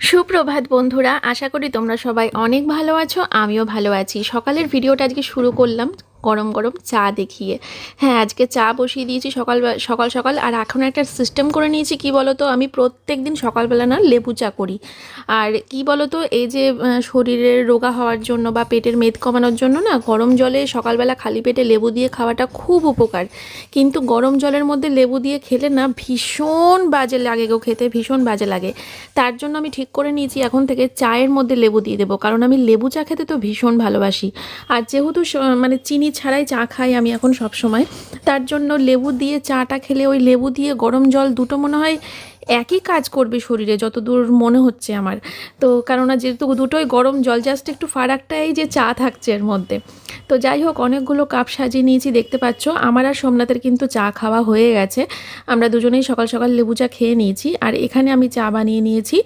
সুপ্রভাত বন্ধুরা, আশা করি তোমরা সবাই অনেক ভালো আছো, আমিও ভালো আছি। সকালের ভিডিওটা আজকে শুরু করলাম। গরম গরম চা দেখিয়ে। হ্যাঁ আজকে চা বসিয়ে দিয়েছি সকাল সকাল সকাল। আর এখন একটা সিস্টেম করে নিয়েছি, কি বলো তো আমি প্রত্যেক দিন সকালবেলা না লেবু চা করি। আর কি বলো তো এই যে শরীরের রোগা হওয়ার জন্য বা পেটের মেদ কমানোর জন্য না, গরম জলে সকালবেলা খালি পেটে লেবু দিয়ে খাওয়াটা খুব উপকার। কিন্তু গরম জলের মধ্যে লেবু দিয়ে খেলে না ভীষণ বাজে লাগে গো খেতে, ভীষণ বাজে লাগে। তার জন্য আমি ঠিক করে নিয়েছি, এখন থেকে চায়ের মধ্যে লেবু দিয়ে দেবো। কারণ আমি লেবু চা খেতে তো ভীষণ ভালোবাসি। আর যেহেতু মানে চিনি ছাড়াই চা খাই আমি এখন সব সময়। তার জন্য লেবু দিয়ে চাটা খেলে ওই লেবু দিয়ে গরম জল দুটো মনে হয় একই কাজ করবে শরীরে, যতদূর মনে হচ্ছে আমার। তো কেননা যেহেতু দুটোই গরম জল জাস্ট একটু ফারাকটা এই যে চা থাকছে এর মধ্যে। তো যাই হোক, অনেকগুলো কাপ সাজিয়ে নিয়েছি, দেখতে পাচ্ছ। আমার আর সোমনাথের কিন্তু চা খাওয়া হয়ে গেছে। আমরা দুজনেই সকাল সকাল লেবু চা খেয়ে নিয়েছি। আর এখানে আমি চা বানিয়ে নিয়েছি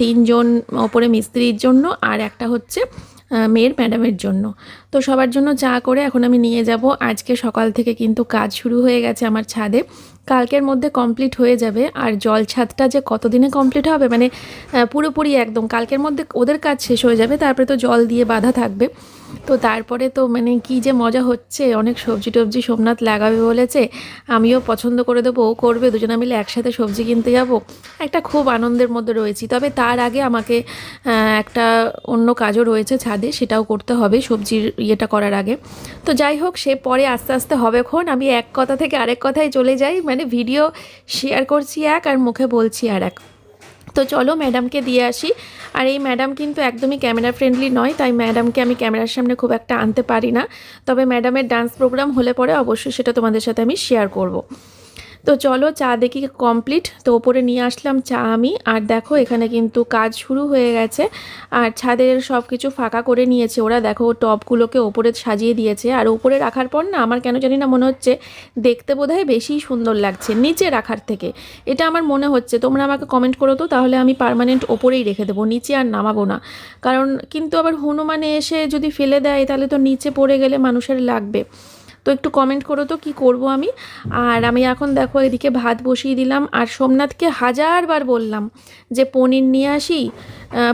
তিনজন, ওপরে মিস্ত্রির জন্য। আর একটা হচ্ছে মেয়ের ম্যাডামের জন্য। তো সবার জন্য চা করে এখন আমি নিয়ে যাব। আজকে সকাল থেকে কিন্তু কাজ শুরু হয়ে গেছে আমার ছাদে। কালকের মধ্যে কমপ্লিট হয়ে যাবে। আর জল ছাদটা যে কতদিনে কমপ্লিট হবে মানে পুরোপুরি একদম। কালকের মধ্যে ওদের কাজ শেষ হয়ে যাবে, তারপরে তো জল দিয়ে বাঁধা থাকবে। তো তারপরে তো মানে কি যে মজা হচ্ছে, অনেক সবজি টবজি সোমনাথ লাগাবে বলেছে, আমিও পছন্দ করে দেবো, ও করবে, দুজনে মিলে একসাথে সবজি কিনতে যাব। একটা খুব আনন্দের মধ্যে রয়েছি। তবে তার আগে আমাকে একটা অন্য কাজও রয়েছে ছাদে, সেটাও করতে হবে সবজির ইয়েটা করার আগে। তো যাই হোক, সে পরে আস্তে আস্তে হবে ক্ষণ আমি এক কথা থেকে আরেক কথায় চলে যাই মানে ভিডিও শেয়ার করছি এক আর মুখে বলছি আর এক। তো চলো ম্যাডামকে দিয়ে আসি। আর এই ম্যাডাম কিন্তু একদমই ক্যামেরা ফ্রেন্ডলি নয়, তাই ম্যাডামকে আমি ক্যামেরার সামনে খুব একটা আনতে পারি না। তবে ম্যাডামের ডান্স প্রোগ্রাম হলে পরে অবশ্যই সেটা তোমাদের সাথে আমি শেয়ার করব। তো চলো চা দেখি কমপ্লিট তো ওপরে নিয়ে আসলাম চা আমি। আর দেখো, এখানে কিন্তু কাজ শুরু হয়ে গেছে। আর ছাদের সব কিছু ফাঁকা করে নিয়েছে ওরা। দেখো, টবগুলোকে ওপরে সাজিয়ে দিয়েছে। আর ওপরে রাখার পর না, আমার কেন জানি না মনে হচ্ছে দেখতে বোধহয় বেশি সুন্দর লাগছে, নিচে রাখার থেকে। এটা আমার মনে হচ্ছে। তোমরা আমাকে কমেন্ট করো তো, তাহলে আমি পার্মানেন্ট ওপরেই রেখে দেবো, নিচে আর নামাবো না। কারণ কিন্তু আবার হনুমানে এসে যদি ফেলে দেয়, তাহলে তো নিচে পড়ে গেলে মানুষের লাগবে। তো একটু কমেন্ট করো তো, কি করব আমি? আর আমি এখন দেখো এদিকে ভাত বসিয়ে দিলাম। আর সোমনাথকে হাজারবার বললাম যে, পনির নিয়ে আসি।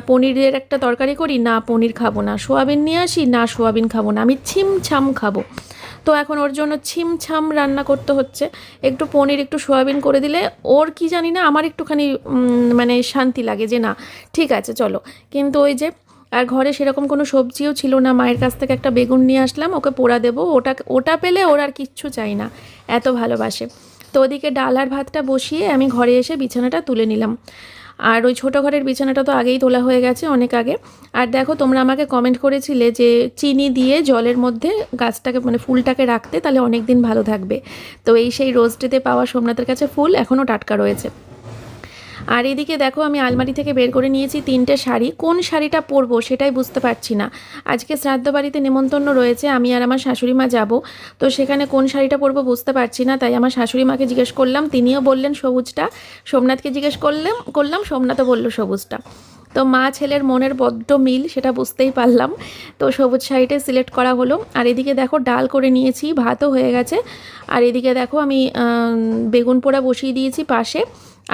পনিরের একটা তরকারি করি, না পনির খাব না। সোয়াবিন নিয়ে আসি, না সোয়াবিন খাব না। আমি ছিমছাম খাব। তো এখন ওর জন্য ছিমছাম রান্না করতে হচ্ছে। একটু পনির, একটু সোয়াবিন করে দিলে ওর কি জানি না, আমার একটুখানি মানে শান্তি লাগে যে, না, ঠিক আছে, চলো। কিন্তু ওই যে আর ঘরে সেরকম কোনো সবজিও ছিল না। মায়ের কাছ থেকে একটা বেগুন নিয়ে আসলাম, ওকে পোড়া দেবো। ওটা ওটা পেলে ওর আর কিচ্ছু চাই না, এত ভালোবাসে। তো ওদিকে ডাল আর ভাতটা বসিয়ে আমি ঘরে এসে বিছানাটা তুলে নিলাম। আর ওই ছোটো ঘরের বিছানাটা তো আগেই তোলা হয়ে গেছে অনেক আগে। আর দেখো, তোমরা আমাকে কমেন্ট করেছিলে যে চিনি দিয়ে জলের মধ্যে গাছটাকে মানে ফুলটাকে রাখতে তাহলে অনেক দিন ভালো থাকবে। তো এই সেই রোজ পাওয়া সোমনাথের কাছে ফুল এখনও টাটকা রয়েছে। আর এদিকে দেখো, আমি আলমারি থেকে বের করে নিয়েছি তিনটে শাড়ি। কোন শাড়িটা পরবো সেটাই বুঝতে পারছি না। আজকে শ্রাদ্ধ বাড়িতে নেমন্তন্ন রয়েছে, আমি আর আমার শাশুড়ি মা যাব। তো সেখানে কোন শাড়িটা পরবো বুঝতে পারছি না, তাই আমার শাশুড়ি মাকে জিজ্ঞেস করলাম। তিনিও বললেন সবুজটা। সোমনাথকে জিজ্ঞেস করলাম করলাম, সোমনাথও বলল সবুজটা। তো মা ছেলের মনের বড্ড মিল, সেটা বুঝতেই পারলাম। তো সবুজ শাড়িটাই সিলেক্ট করা হলো। আর এদিকে দেখো ডাল করে নিয়েছি, ভাতও হয়ে গেছে। আর এদিকে দেখো আমি বেগুন পোড়া বসিয়ে দিয়েছি পাশে।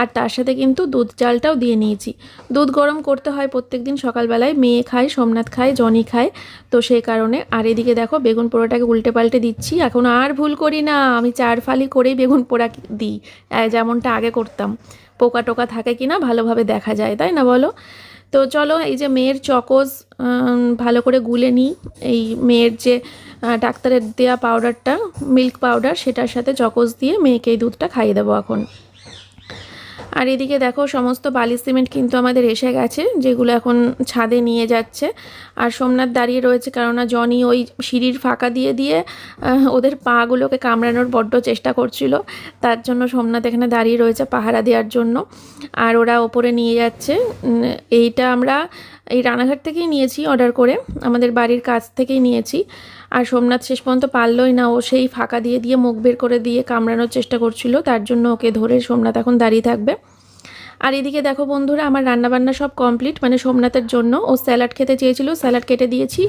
আর তার সাথে কিন্তু দুধ চালটাও দিয়ে নিয়েছি। দুধ গরম করতে হয় প্রত্যেক দিন সকালবেলায়। মেয়ে খায়, সোমনাথ খায়, জনি খায়। তো সেই কারণে, আর এদিকে দেখো বেগুন পোড়াটাকে উল্টে পাল্টে দিচ্ছি। এখন আর ভুল করি না, আমি চার ফালি করেই বেগুন পোড়া দিই। যেমনটা আগে করতাম। পোকা টোকা থাকে কি না ভালোভাবে দেখা যায়, তাই না বলো? তো চলো এই যে মেয়ের চকোজ ভালো করে গুলে নিই এই মেয়ের যে ডাক্তারের দেয়া পাউডারটা মিল্ক পাউডার সেটার সাথে চকোজ দিয়ে মেয়েকে এই দুধটা খাইয়ে দেবো এখন। আর এদিকে দেখো, সমস্ত বালি সিমেন্ট কিন্তু আমাদের এসে গেছে, যেগুলো এখন ছাদে নিয়ে যাচ্ছে। আর সোমনাথ দাঁড়িয়ে রয়েছে, কেননা জনি ওই সিঁড়ির ফাঁকা দিয়ে দিয়ে ওদের পাগুলোকে কামড়ানোর বড্ড চেষ্টা করছিল। তার জন্য সোমনাথ এখানে দাঁড়িয়ে রয়েছে পাহারা দেওয়ার জন্য। আর ওরা ওপরে নিয়ে যাচ্ছে। এইটা আমরা এই রানাঘাট থেকেই নিয়েছি অর্ডার করে। আমাদের বাড়ির কাছ থেকেই নিয়েছি। আর সোমনাথ শেষ পর্যন্ত পারলই না। ও সেই ফাঁকা দিয়ে দিয়ে মুখ বের করে দিয়ে কামড়ানোর চেষ্টা করছিল। তার জন্য ওকে ধরে সোমনাথ এখন দাঁড়িয়ে থাকবে। আর এদিকে দেখো বন্ধুরা, আমার রান্নাবান্না সব কমপ্লিট মানে সোমনাথের জন্য ও স্যালাড খেতে চেয়েছিল। স্যালাড কেটে দিয়েছি।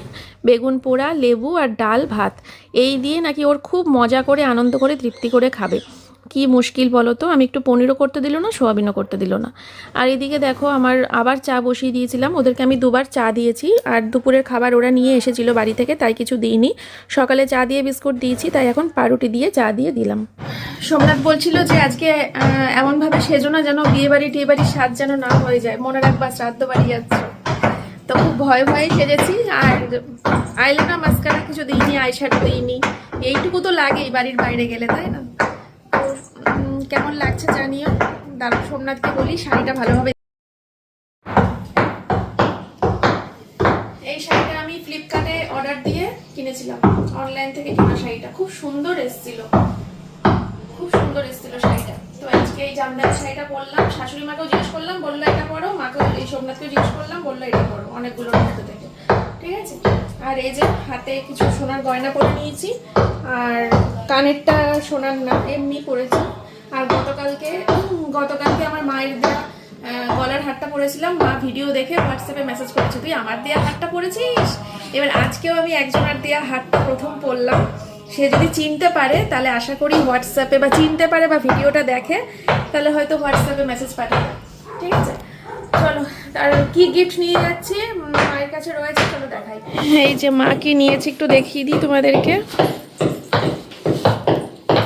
বেগুন পোড়া, লেবু আর ডাল, ভাত। এই দিয়ে নাকি ওর খুব মজা করে, আনন্দ করে, তৃপ্তি করে খাবে। কি মুশকিল বলো তো? আমি একটু পনিরও করতে দিল না, সোয়াবিনও করতে দিল না। আর এদিকে দেখো, আমার আবার চা বসিয়ে দিয়েছিলাম। ওদেরকে আমি দুবার চা দিয়েছি। আর দুপুরের খাবার ওরা নিয়ে এসেছিল বাড়ি থেকে, তাই কিছু দিইনি। সকালে চা দিয়ে বিস্কুট দিয়েছি, তাই এখন পাউরুটি দিয়ে চা দিয়ে দিলাম। সোমনাথ বলছিল যে আজকে এমনভাবে সেজো না যেন বিয়ে বাড়ি টিয়ে বাড়ির স্বাদ যেন না হয়ে যায়। মনে রাখবা, শ্রাদ্ধ বাড়ি যাচ্ছে। তো খুব ভয়ে ভয়ে সেজেছি। আর আইলানা মাস্কারা কিছু দিইনি, আইশ্যাডো দিইনি। এইটুকু তো লাগেই বাড়ির বাইরে গেলে, তাই না? কেমন লাগছে জানিও? দাঁড়াও সোমনাথকে বলি, শাড়িটা ভালোভাবে এই শাড়িটা আমি ফ্লিপকার্টে অর্ডার দিয়ে কিনেছিলাম। অনলাইন থেকে কেনা শাড়িটা। খুব সুন্দর এসেছিল। খুব সুন্দর এসেছিল শাড়িটা। তো আজকে এই জামদানি শাড়িটা পরলাম। শাশুড়ি মাকেও জিজ্ঞেস করলাম, বলল, এটা পরো। মাকেও এই সোমনাথকেও জিজ্ঞেস করলাম, বলল, এটা পরো। অনেকগুলোর মধ্যে থেকে। ঠিক আছে? আর এই যে হাতে কিছু সোনার গয়না পরে নিয়েছি। আর কানেরটা সোনার না, এমনি পরেছি। আর গতকালকে গতকালকে আমার মায়ের দেওয়া গলার হারটা পরেছিলাম। মা ভিডিও দেখে হোয়াটসঅ্যাপে মেসেজ করেছে, তুই আমার দেওয়া হারটা পরেছিস? এবার আজকেও আমি একজনের দেওয়া হারটা প্রথম পরলাম। সে যদি চিনতে পারে, তাহলে আশা করি হোয়াটসঅ্যাপে বা চিনতে পারে বা ভিডিওটা দেখে, তাহলে হয়তো হোয়াটসঅ্যাপে মেসেজ দেয় ঠিক আছে? চলো, আর কি গিফট নিয়ে যাচ্ছি? মায়ের কাছে রয়েছে, চলো দেখাই। এই যে মা কি নিয়েছি, একটু দেখিয়ে দিই তোমাদেরকে।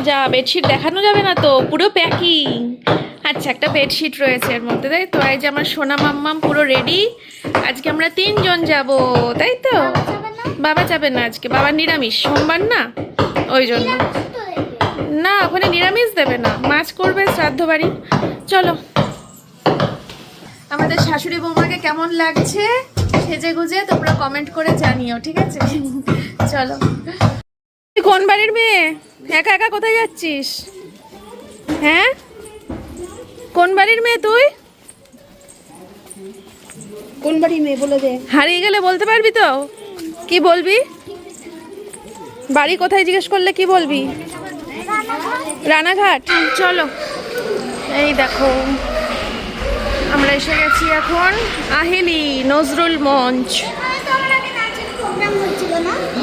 যা বেডশিট দেখানো যাবে না তো? পুরো প্যাকিং আচ্ছা একটা বেডশিট রয়েছে এর মধ্যে তাই তো? এই যে আমার সোনা মাম্মাম পুরো রেডি আজকে আমরা তিনজন যাব তাই তো? বাবা যাবে না? আজকে বাবা নিরামিষ। সোমবার না? ওই জন্য। না ওখানে নিরামিষ দেবে না। মাছ করবে শ্রাদ্ধ বাড়ি। চলো। আমাদের শাশুড়ি বৌমাকে কেমন লাগছে? সেজে গুজে তোমরা কমেন্ট করে জানিও ঠিক আছে? চলো। কোন বাড়ির মেয়ে? একা একা কোথায় যাচ্ছিস? হ্যাঁ? কোন বাড়ির মেয়ে তুই? কোন বাড়ি মেয়ে বলে দে। হারিয়ে গেলে বলতে পারবি তো? কি বলবি? বাড়ি কোথায় জিজ্ঞেস করলে কি বলবি? রানাঘাট। চলো। এই দেখো আমরা এসে গেছি এখন আহেলি নজরুল মঞ্চ।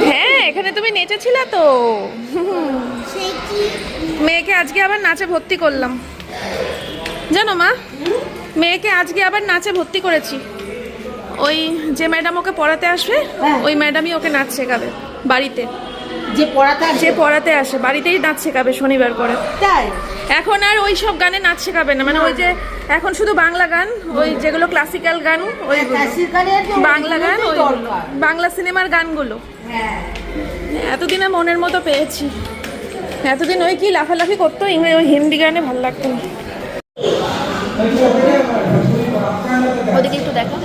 হ্যাঁ এখানে তুমি নেচেছিলে তো। মেয়েকে আজকে আবার নাচে ভর্তি করলাম। জানো মা মেয়েকে আজকে আবার নাচে ভর্তি করেছি। ওই যে ম্যাডাম ওকে পড়াতে আসবে হ্যাঁ। ওই ম্যাডামই ওকে নাচ শেখাবে বাড়িতে। যে পড়াতে যে পড়াতে আসে বাড়িতেই নাচ শেখাবে শনিবার করে। তাই? এখন আর ওই সব গানে নাচ শেখাবে না মানে ওই যে এখন শুধু বাংলা গান ওই যেগুলো ক্লাসিক্যাল গান ওই বাংলা গান ওই বাংলা সিনেমার গানগুলো। হ্যাঁ। এতদিনে মনের মতো পেয়েছি। এতদিন ওই কি লাফালাফি করতো ইংরেজি ওই হিন্দি গানে ভালো লাগতো না। ওদিকে একটু দেখো।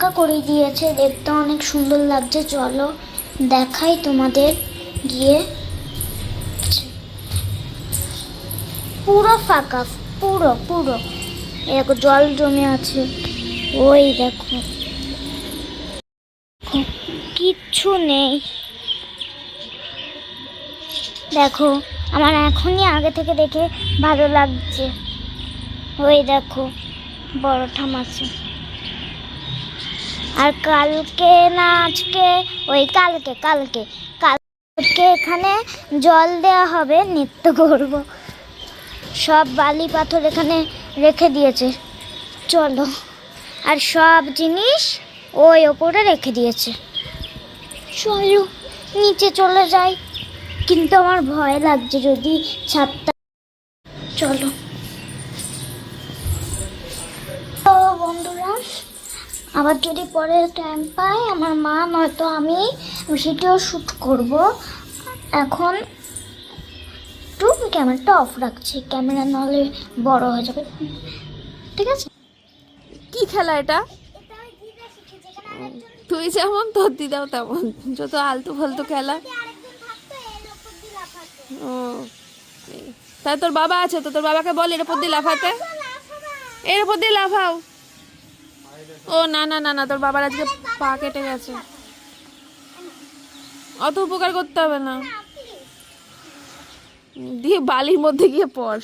ফাঁকা করে দিয়েছে। দেখতে অনেক সুন্দর লাগছে। চলো দেখাই তোমাদের। গিয়ে পুরো ফাঁকা, পুরো পুরো। দেখো জল জমে আছে। ওই দেখো। কিচ্ছু নেই। দেখো, আমার এখনই আগে থেকে দেখে ভালো লাগছে। ওই দেখো, বড় ঠাম আছে আর কালকে না আজকে, ওই কালকে কালকে কালকে এখানে জল দেওয়া হবে, নৃত্য করব। সব বালি পাথর এখানে রেখে দিয়েছে। চলো। আর সব জিনিস ওই ওপরে রেখে দিয়েছে। চলো, নিচে চলে যাই। কিন্তু আমার ভয় লাগছে যদি ছাদটা চলো। আবার যদি পরে টাইম পাই, আমার মা, নয়তো আমি সেটিও শ্যুট করব। এখন একটু ক্যামেরাটা অফ রাখছি। ক্যামেরা নাহলে বড় হয়ে যাবে। ঠিক আছে? কি খেলা এটা? তুই যেমন, তোর দিদাও তেমন। যত আলতু ফালতু খেলা। ও, এই। তা তোর বাবা আছে তো? তোর বাবাকে বল, এর উপর দিয়ে লাফাতে। এর উপর দিয়ে লাফাও। ও, না না না না, তোর বাবার আজকে পা কেটে গেছে। অত উপকার করতে হবে না। দিয়ে বালির মধ্যে গিয়ে পড়।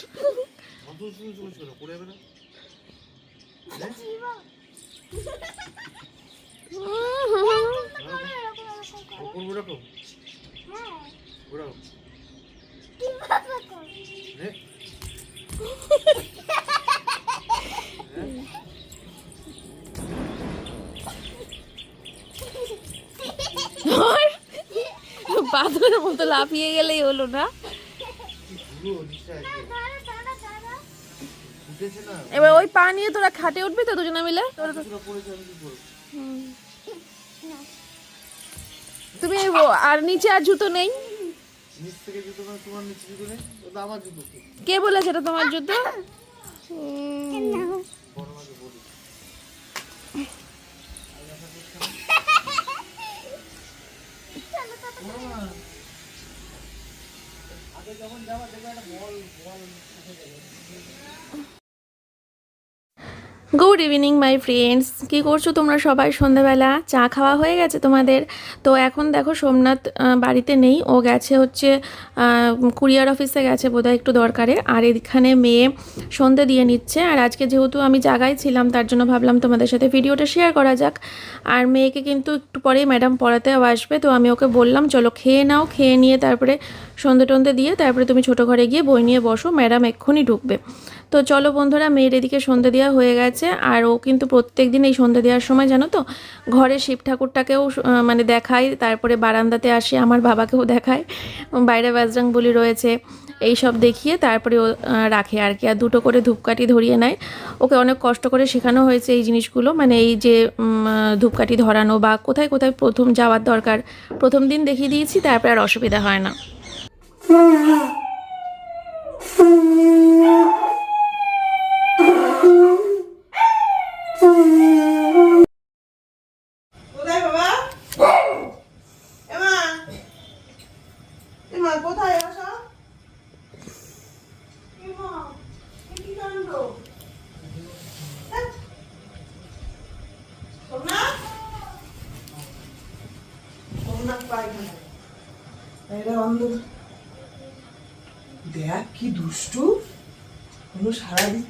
পাথরের মতো লাফিয়ে গেলেই হলো না। এবার ওই পা নিয়ে তোরা খাটে উঠবি তো দুজনে মিলে। তুমি আর নিচে আর জুতো নেই? কে বলেছে এটা তোমার জুতো? Um, good evening my friends কী করছ তোমরা সবাই? সন্ধ্যাবেলা চা খাওয়া হয়ে গেছে তোমাদের? তো এখন দেখো সোমনাথ বাড়িতে নেই। ও গেছে হচ্ছে কুরিয়ার অফিসে গেছে বোধহয় একটু দরকারে। আর এখানে মেয়ে সন্ধে দিয়ে নিচ্ছে। আর আজকে যেহেতু আমি জায়গায় ছিলাম, তার জন্য ভাবলাম তোমাদের সাথে ভিডিওটা শেয়ার করা যাক। আর মেয়েকে কিন্তু একটু পরেই ম্যাডাম পড়াতেও আসবে। তো আমি ওকে বললাম, চলো খেয়ে নাও। খেয়ে নিয়ে তারপরে সন্ধে টন্ধে দিয়ে তারপরে তুমি ছোটো ঘরে গিয়ে বই নিয়ে বসো। ম্যাডাম এক্ষুনি ঢুকবে। তো চলো বন্ধুরা, মেয়ের এদিকে সন্ধে দেওয়া হয়ে গেছে, আর ও কিন্তু প্রত্যেক দিন এই সন্ধে দেওয়ার সময়, জানো তো, ঘরে শিব ঠাকুরটাকেও মানে দেখায়, তারপরে বারান্দাতে আসে, আমার বাবাকেও দেখায়, বাইরে বাজরাং বলি রয়েছে, এই সব দেখিয়ে তারপরে ও রাখে আর কি, আর দুটো করে ধূপকাঠি ধরিয়ে নেয়। ওকে অনেক কষ্ট করে শেখানো হয়েছে এই জিনিসগুলো মানে এই যে ধূপকাঠি ধরানো বা কোথায় কোথায় প্রথম যাওয়ার দরকার, প্রথম দিন দেখিয়ে দিয়েছি, তারপরে আর অসুবিধা হয় না কোথায় বাবা এমা এমা কোথায় আসো এমা এ কি কাণ্ড হ্যাঁ? সোমনাথ? সোমনাথ পায়খানা। এরা অন্ধ দেখ কি দুষ্টু? কোনো সারাদিন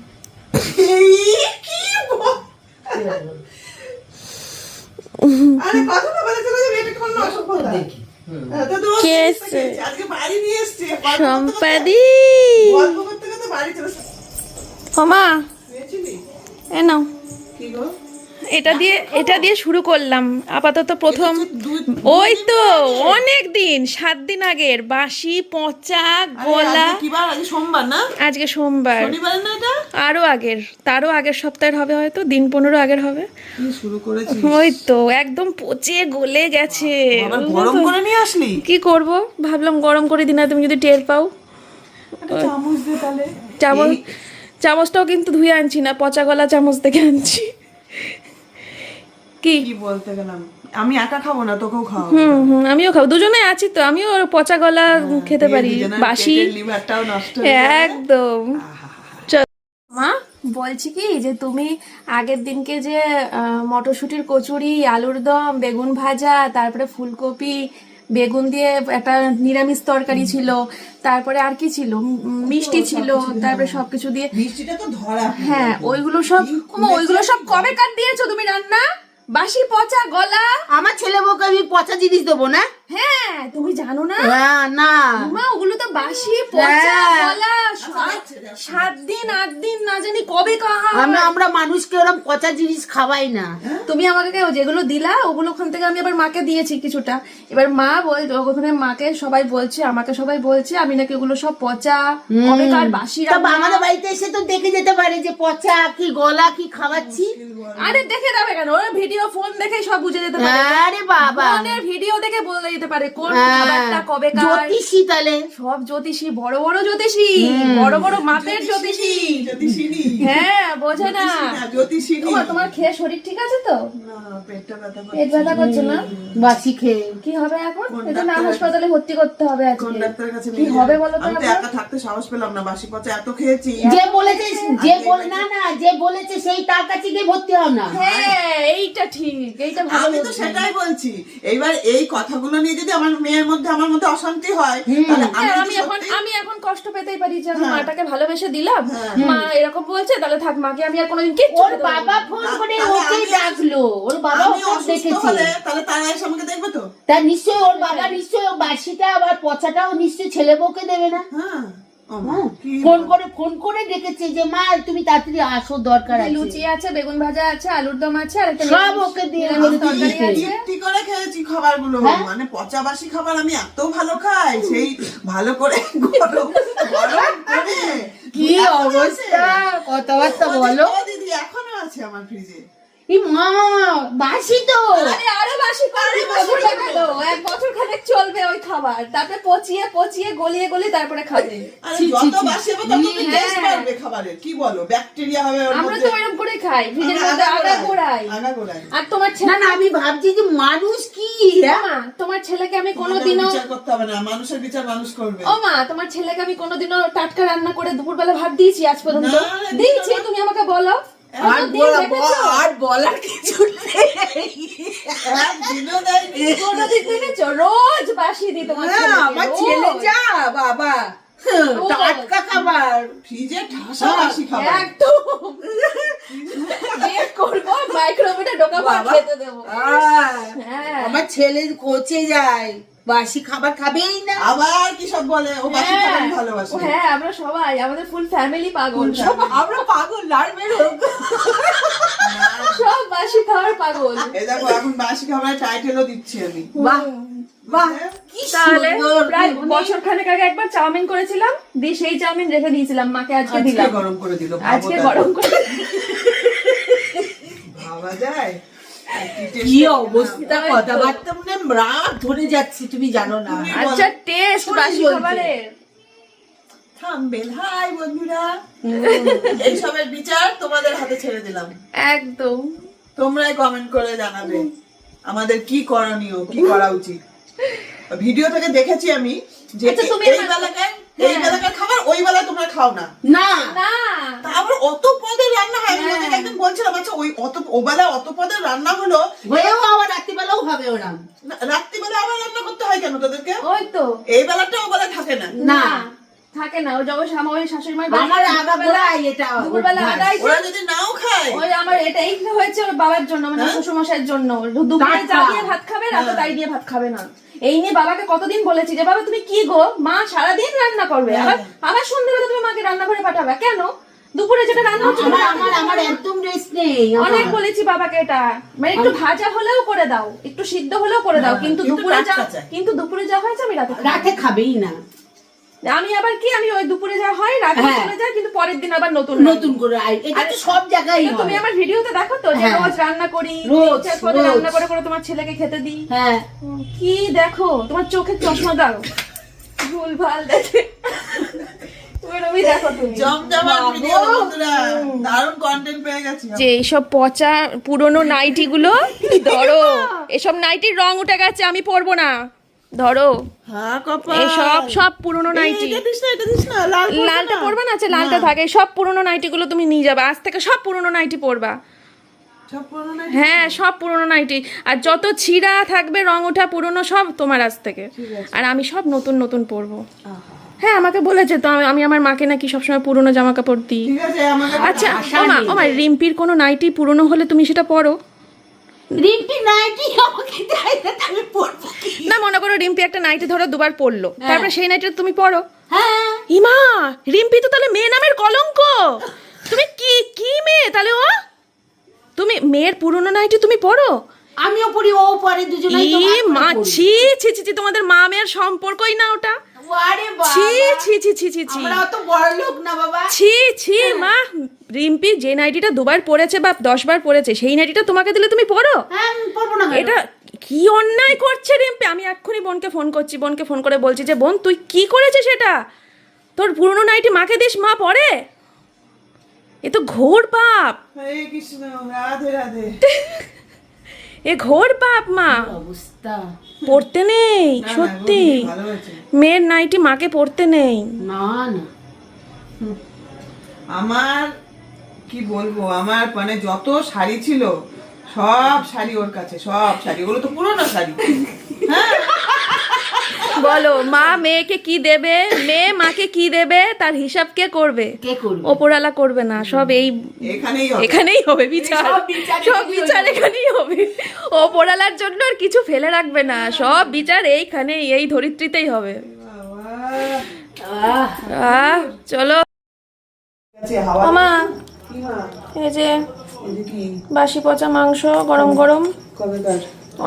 আরে কথা না বলে চলে যাবে এটা কোন অসভ্যতা হ্যাঁ, সম্পাদি? এ নাও। কি গো? এটা দিয়ে এটা দিয়ে শুরু করলাম। আপাতত প্রথম ওই তো অনেক দিন সাত দিন আগের। বাসি পচা গলা। সোমবার না? আজকে সোমবার। আরও আগের। তারও আগের সপ্তাহের হবে হয়তো দিন পনেরো আগের হবে। ওই তো একদম পচে গলে গেছে। কি করব? ভাবলাম গরম করে দিনা তুমি যদি টের পাও। চামচ চামচটাও কিন্তু ধুয়ে আনছি না পচা গলা চামচ থেকে আনছি। কি? বলতে গেলাম? আমি একা খাব না তোকেও খাও হুম হুম আমিও খাব দুজনে আছি তো আমিও পচা গলা খেতে পারি বাসি। লিভারটাও নষ্ট একদম। মা বলছি কি যে তুমি আগের দিনকে যে মটরশুঁটির কচুরি আলুর দম বেগুন ভাজা তারপরে ফুলকপি বেগুন দিয়ে একটা নিরামিষ তরকারি ছিল তারপরে আর কি ছিল? মিষ্টি ছিল তারপরে সবকিছু দিয়ে মিষ্টিটা তো ধরা। হ্যাঁ ওইগুলো সব ওইগুলো সব কবে কাট দিয়েছ তুমি রান্না? বাসি পচা গলা? আমার ছেলে বউকে আমি পচা জিনিস দেবো না? হ্যাঁ। তুমি জানো না? হ্যাঁ না। মা ওগুলো তো বাসি পচা হ্যাঁ। গলা সাত- সাত দিন আট দিন না জানি কবে কাহা আমরা আমরা মানুষকে ওরকম পচা জিনিস খাওয়াই না। তুমি আমাকে যেগুলো দিলা ওগুলো ওখান থেকে আমি আবার মাকে দিয়েছি কিছুটা। এবার মা বল ওখানে মাকে সবাই বলছে আমাকে সবাই বলছে আমি নাকি ওগুলো সব পচা কবেকার বাসি আমাদের বাড়িতে এসে তো দেখে যেতে পারে যে পচা কি গলা কি খাওয়াচ্ছি। আরে দেখে যাবে কেন? ওরা ভিডিও ফোন দেখে সব বুঝে যেতে পারে। আরে বাবা। ফোনের ভিডিও দেখে বলে যেতে পারে কোন হ্যাঁ, খাবারটা কবে জ্যোতিষী তাহলে। সব জ্যোতিষী বড় বড় জ্যোতিষী বড় বড় মাপের জ্যোতিষী হ্যাঁ বোঝে না। জ্যোতিষিনী। তোমার তোমার খেয়ে শরীর ঠিক আছে তো? না পেটটা ব্যথা করছে। পেট ব্যথা করছে না? বাসি খেয়ে। কি হবে এখন? এটা না হাসপাতালে ভর্তি করতে হবে কোন ডাক্তারের কাছে কি হবে বলো তো? একা থাকতে সাহস পেলাম না বাসি পচা এত খেয়েছি। যে বলেছে যে বল না না যে বলেছে সেই তার কাছে গিয়ে ভর্তি হও না। হ্যাঁ এইটা ঠিক এইটা ভালো আমি তো সেটাই বলছি। এইবার এই কথাগুলো নিয়ে যদি আমার মেয়ের মধ্যে আমার মধ্যে অশান্তি হয়। তাহলে আমি হ্যাঁ, আমি এখন আমি এখন কষ্ট পেতেই পারি যে আমি মাটাকে ভালোবেসে দিলাম। মা এরকম বলছে তাহলে থাক মাকে আমি আর কোনোদিন কি ওর। বাবা ফোন করে ওকে ডাকলো। ওর বাবা দেখেছে। তাহলে তারা এসে আমাকে দেখবে তো? তা নিশ্চয়ই ওর বাবা নিশ্চয়ই বাসিটা আবার পচাটাও নিশ্চয়ই ছেলে বউকে দেবে না। হ্যাঁ হ্যাঁ, ফোন করে ফোন করে ডেকেছে যে মা তুমি তাড়াতাড়ি আসো দরকার আছে। লুচি আছে বেগুন ভাজা আছে আলুর দম আছে আর একটা সব ওকে দিয়ে তরকারি করে খেয়েছি খাবারগুলো। হ্যাঁ? মানে পচা বাসি খাবার আমি এত ভালো খাই সেই ভালো করে গরম কি অবস্থা। কথাবার্তা বলো। দিদি, এখনও আছে আমার ফ্রিজে মা বাসি তো। আরে আরও বাসি করে বছর লাগালো এক বছর খানেক চলবে ওই খাবার। তারপরে পচিয়ে পচিয়ে গলিয়ে গলিয়ে তারপরে খাবে। আরে ছি, ছি, যত বাসি হবে তত। টেস্ট বাড়বে খাবারের কি বলো? ব্যাকটেরিয়া হবে আমরা তো এরকম করে খাই। ফ্রিজের মধ্যে আগা গোড়াই আগাগোড়াই। আর তোমার ছেলে না আমি ভাবছি যে মানুষ কি? হ্যাঁ? মা তোমার ছেলেকে আমি কোনোদিনও বিচার করতে হবে না। মানুষের বিচার মানুষ করবে। ও মা তোমার ছেলেকে আমি কোনোদিনও টাটকা রান্না করে দুপুরবেলা ভাত দিয়েছি আজ পর্যন্ত। দিয়েছি তুমি আমাকে বলো। আর বলা- আর বলার কিছু রোজ বাসি হ্যাঁ, ছেলেকে, আমার। ছেলে যা বাবা। হ্যাঁ, টাটকা খাবার ফ্রিজে ঠাসা বাসি খাবার। একদম। করব মাইক্রোওভেনে ঢোকাবো খেতে দেবো। হ্যাঁ। আমার ছেলে কোচে যায়। বাসি খাবার খাবেই না। আবার কি সব বলে? ও বাসি হ্যাঁ। খাবার ভালোবাসে। হ্যাঁ আমরা সবাই আমাদের ফুল ফ্যামিলি পাগল। সব আমরা পাগল লাড়বের হোক সব বাসি খাওয়ার পাগল। এই দেখো এখন বাসি খাবার টাইটেলও দিচ্ছি আমি। বাহ বাহ কি তাহলে প্রায় বছর খানেক আগে একবার চাউমিন করেছিলাম দিয়ে সেই চাউমিন রেখে দিয়েছিলাম মাকে আজকে আজকে দিলাম। গরম করে দিল আজকে গরম করে ভাবা যায়। কি। অবস্থা? কথাবার্তা মানে রাগ ধরে যাচ্ছে তুমি জানো না। আচ্ছা টেস্ট বাসি খাবারের থামবেল হাই বন্ধুরা। এইসবের বিচার তোমাদের হাতে ছেড়ে দিলাম। একদম। তোমরাই কমেন্ট করে জানাবে আমাদের কি করণীয় কি করা উচিত। ভিডিও থেকে দেখেছি আমি যে আচ্ছা, তুমি এই বেলাকার এই হ্যাঁ। বেলাকার খাবার ওই বেলা তোমরা খাও না। না। না। আবার অত পদের রান্না হয় আমি ওদেরকে একদিন বলছিলাম আচ্ছা ওই অত ও বেলা অত পদের রান্না হলো হয়েও আবার রাত্রিবেলাও হবে ওরম না- রাত্রিবেলা আবার রান্না করতে হয় কেন তোদেরকে? ওই তো। এই বেলাটা ও বেলা থাকে না। না। থাকে না। ওই যখন আমার ওই শাশুড়ি মার আমার আগা গোড়াই এটা দুপুরবেলা। আদায় ওরা যদি নাও খায়। ওই আমার এটাই হয়েছে ওর বাবার জন্য মানে হ্যাঁ? শ্বশুর মশাইয়ের জন্য দুপুরে টাটকা। দিয়ে ভাত খাবে রাতে হ্যাঁ। তাই দিয়ে ভাত খাবে না। এই নিয়ে বাবাকে কতদিন বলেছি যে বাবা তুমি কি গো? মা সারাদিন রান্না করবে। হ্যাঁ। আবার আবার সন্ধ্যাবেলা তুমি মাকে রান্না করে পাঠাবে। কেন? দুপুরে যেটা রান্না হচ্ছে আমার আমার একদম রেস্ট নেই। অনেক বলেছি বাবাকে এটা। মানে একটু ভাজা হলেও করে দাও। একটু সিদ্ধ হলেও করে দাও। কিন্তু কিন্তু দুপুরে যা কিন্তু দুপুরে যা হয়েছে আমি রাতে রাতে খাবেই না। আমি আবার কি? আমি ওই দুপুরে যা হয় রাতে হ্যাঁ। চলে যায় কিন্তু পরের দিন আবার নতুন নতুন করে আই এটা তো সব জায়গায় তুমি আমার ভিডিওতে দেখো তো যে হ্যাঁ। রোজ রান্না করি রোজ, করে রান্না করে করে তোমার ছেলেকে খেতে দিই। হ্যাঁ। কি দেখো? তোমার চোখে চশমা দাও। ভুল ভালো দেখে ওরমই দেখো তুমি। জমজমাট ভিডিও বন্ধুরা। দারুণ কন্টেন্ট পেয়ে গেছি যে এইসব পচা পুরনো নাইটিগুলো ধরো? এসব নাইটির রং উঠে গেছে আমি পরবো না। ধরো। হ্যাঁ কপা সব পুরনো নাইটি। লালটা। পরবা না? আচ্ছা লালটা থাকে। সব পুরনো নাইটিগুলো তুমি নিয়ে যাবে। আজ থেকে সব পুরনো নাইটি পরবা। সব হ্যাঁ সব পুরনো নাইটি। আর যত ছিঁড়া থাকবে রং ওঠা পুরনো সব তোমার আজ থেকে। আর আমি সব নতুন নতুন পরবো। হ্যাঁ আমাকে বলেছে তো আমি- আমি আমার মাকে নাকি সবসময় পুরনো জামা কাপড় দিই আচ্ছা ওমা ওমা রিম্পির কোনো নাইটি পুরনো হলে তুমি সেটা পরো। রিম্পি নাইটি আমাকে দেয় না আমি পরবো না মনে করো রিম্পি একটা নাইটি ধরো দুবার পরলো। তারপরে সেই নাইটিটা তুমি পরো। হ্যাঁ। ইমা রিম্পি তো তাহলে মেয়ে নামের কলঙ্ক। তুমি কি কি মেয়ে তাহলে ও? তুমি মেয়ের পুরনো নাইটি তুমি পরো? আমিও পড়ি ও পরে দুজনেই মা ছি ছি ছি তোমাদের মা মেয়ের সম্পর্কই না ওটা। ছি ছি ছি ছি ছি ছি। আমরা অত বড় লোক না বাবা। ছি ছি মা। রিম্পি যে নাইটিটা দুবার পরেছে বা দশ বার পরেছে সেই নাইটিটা তোমাকে দিলে তুমি পরো? হ্যাঁ? এটা কি অন্যায় করছে রিম্পি? আমি এক্ষুনি বোনকে ফোন করছি বোনকে ফোন করে বলছি যে বোন তুই কি করেছিস সেটা? তোর পুরনো নাইটি মাকে দিস মা পরে? এ তো ঘোর পাপ। কৃষ্ণ রাধে রাধে। এ ঘোর পাপ মা। অবস্থা? পড়তে নেই সত্যি। মেয়ের নাইটি মাকে পড়তে নেই। না না। আমার কি বলব আমার মানে যত শাড়ি ছিল সব শাড়ি ওর কাছে সব শাড়ি। ওগুলো তো পুরোনো শাড়ি। হ্যাঁ? বলো মা মেয়েকে কি দেবে? মেয়ে মাকে কি দেবে? তার হিসাব কে করবে? ওপরালা করবে? না সব এই এখানেই হবে। এখানেই হবে বিচার। সব বিচার এখানেই হবে। ওপরালার জন্য আর কিছু ফেলে রাখবে না সব বিচার এইখানে এই ধরিত্রীতেই হবে। চলো। মামা মা? এই যে বাসি পচা মাংস গরম গরম।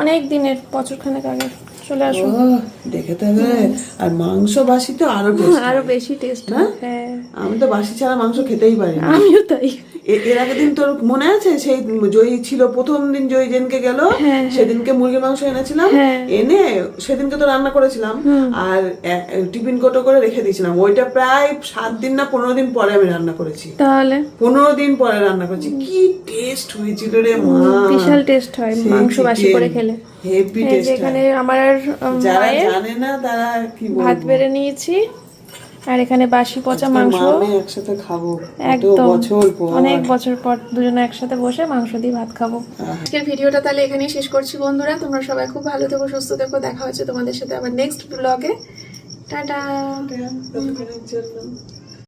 অনেক দিনের বছরখানেক আগে চলে আসো দেখে তবে আর মাংস বাসি তো আরও আরও বেশি টেস্ট হ্যাঁ। আমি তো বাসি ছাড়া মাংস খেতেই পারি না। আমিও তাই। এর আগের দিন তোর মনে আছে? সেই জয়ী ছিল প্রথম দিন জয়ী যেদিনকে গেল সেদিনকে মুরগির মাংস এনেছিলাম এনে সেদিনকে তো রান্না করেছিলাম আর টিফিন কোটো করে রেখে দিয়েছিলাম। ওইটা প্রায় সাত দিন না পনেরো দিন পরে আমি রান্না করেছি। তাহলে? পনেরো দিন পরে রান্না করেছি। কি টেস্ট হয়েছিল রে মা। বিশাল টেস্ট হয় মাংস বাসি করে খেলে। হেভি টেস্ট এখানে আমার যারা জানে না তারা কি ভাত বেড়ে নিয়েছি। আর এখানে বাসি পচা মাংস। একসাথে খাব। একদম। অনেক বছর পর দুজনে একসাথে বসে মাংস দিয়ে ভাত খাব। আজকের ভিডিওটা তাহলে এখানে শেষ করছি বন্ধুরা। তোমরা সবাই খুব ভালো থেকো সুস্থ থেকো। দেখা হচ্ছে তোমাদের সাথে আবার নেক্সট ব্লগে টাটা।